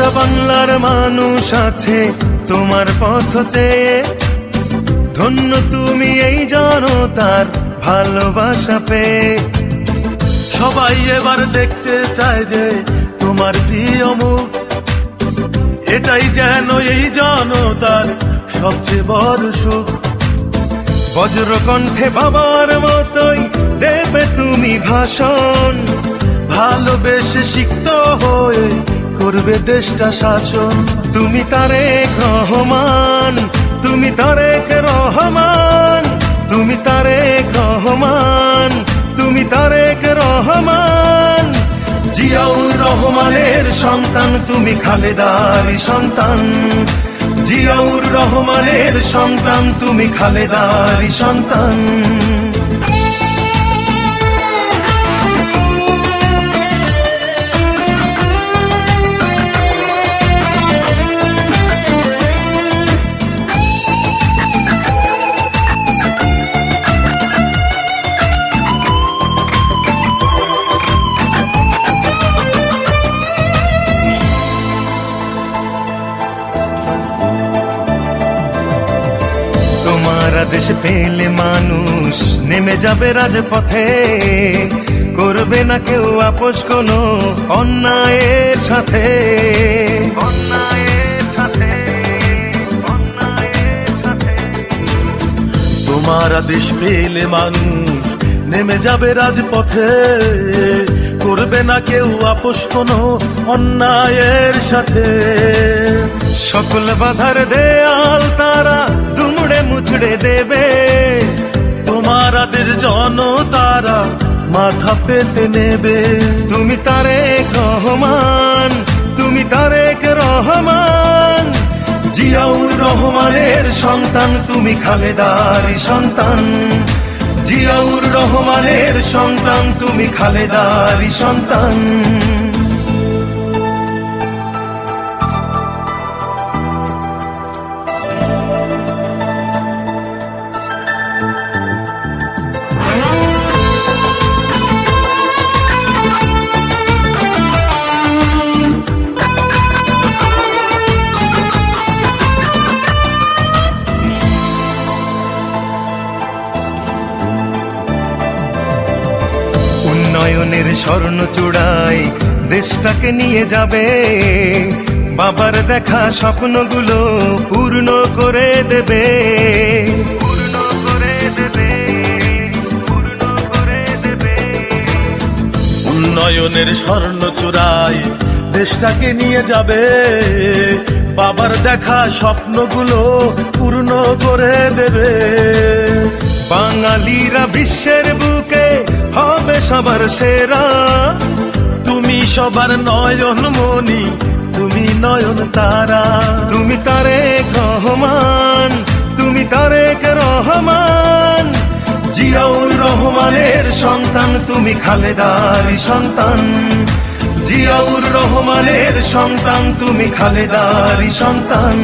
বাংলার মানুষ আছে তোমার পথ চেয়ে। ধন্য তুমি এই জনতার ভালোবাসা পেয়ে। সবাই এবার দেখতে চায় যে তোমার প্রিয় মুখ। এটাই যেন এই জনতার সবচেয়ে বড় সুখ। বজ্র কণ্ঠে বাবার মতোই দেবে তুমি ভাষণ। ভালোবেসে সিক্ত হয়ে করবে দেশটা শাসন। তুমি তারেক রহমান, তুমি তারেক রহমান, তুমি তারেক রহমান, তুমি তারেক রহমান। জিয়াউর রহমানের সন্তান তুমি খালেদারি সন্তান। জিয়াউর রহমানের সন্তান তুমি খালেদারি সন্তান। আদেশ পেলে মানুষ, নেমে যাবে রাজপথে। করবে না কেউ আপোষ কোনো অন্যায়ের সাথে। তোমার আদেশ পেলে মানুষ, নেমে যাবে রাজপথে। করবে না কেউ আপোষ কোনো অন্যায়ের সাথে। সকল বাধার দেয়াল তারা দুমড়ে মুচড়ে দেবে। তোমার আদেশ জনতারা মাথা পেতে নেবে। তুমি তারেক রহমান, তুমি তারেক রহমান। জিয়াউর রহমানের সন্তান, তুমি খালেদারি সন্তান। জিয়াউর রহমানের সন্তান, তুমি খালেদারি সন্তান। স্বর্ণ চূড়ায় দেশটাকে নিয়ে যাবে। বাবার দেখা স্বপ্নগুলো পূর্ণ করে দেবে। করে দেবে। উন্নয়নের স্বর্ণ চূড়ায় দেশটাকে নিয়ে যাবে। বাবার দেখা স্বপ্নগুলো পূর্ণ করে দেবে। বাঙালিরা বিশ্বের বুকে হবে সবার সেরা। তুমি সবার নয়ন মনি তুমি নয়ন তারা। তুমি তারেক রহমান, তুমি তারেক রহমান। জিয়াউর রহমানের সন্তান, তুমি খালেদারি সন্তান। জিয়াউর রহমানের সন্তান, তুমি খালেদারি সন্তান।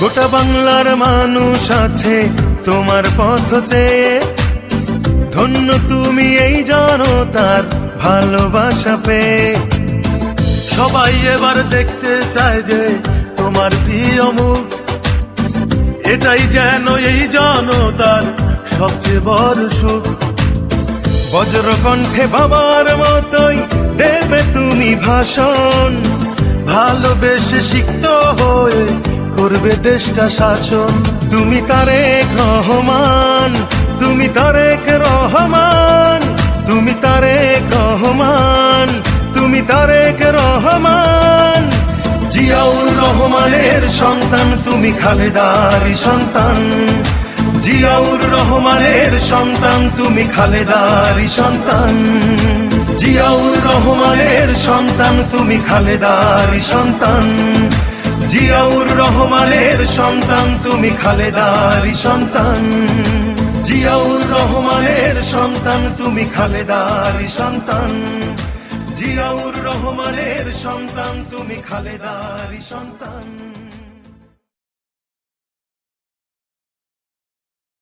গোটা বাংলার মানুষ আছে তোমার পথ চেয়ে ধন্য তুমি এই জনতার ভালোবাসা পেয়ে। সবাই এবার দেখতে চায় যে তোমার প্রিয় মুখ। এটাই যেন এই জনতার সবচেয়ে বড় সুখ। বজ্র কণ্ঠে বাবার মতোই দেবে তুমি ভাষণ। ভালোবেসে সিক্ত হয়ে করবে দেশটা শাসন। তুমি তারেক রহমান, তুমি তারেক রহমান, তুমি তারেক রহমান, তুমি তারেক রহমান। জিয়াউর রহমানের সন্তান, তুমি খালেদারি সন্তান। জিয়াউর রহমানের সন্তান, তুমি খালেদারি সন্তান। জিয়াউর রহমানের সন্তান, তুমি খালেদারি সন্তান। জিয়াউর রহমানের সন্তান, তুমি খালেদারি সন্তান। জিয়াউর রহমানের সন্তান, তুমি খালেদারি সন্তান। জিয়াউর রহমানের সন্তান, তুমি খালেদারি সন্তান।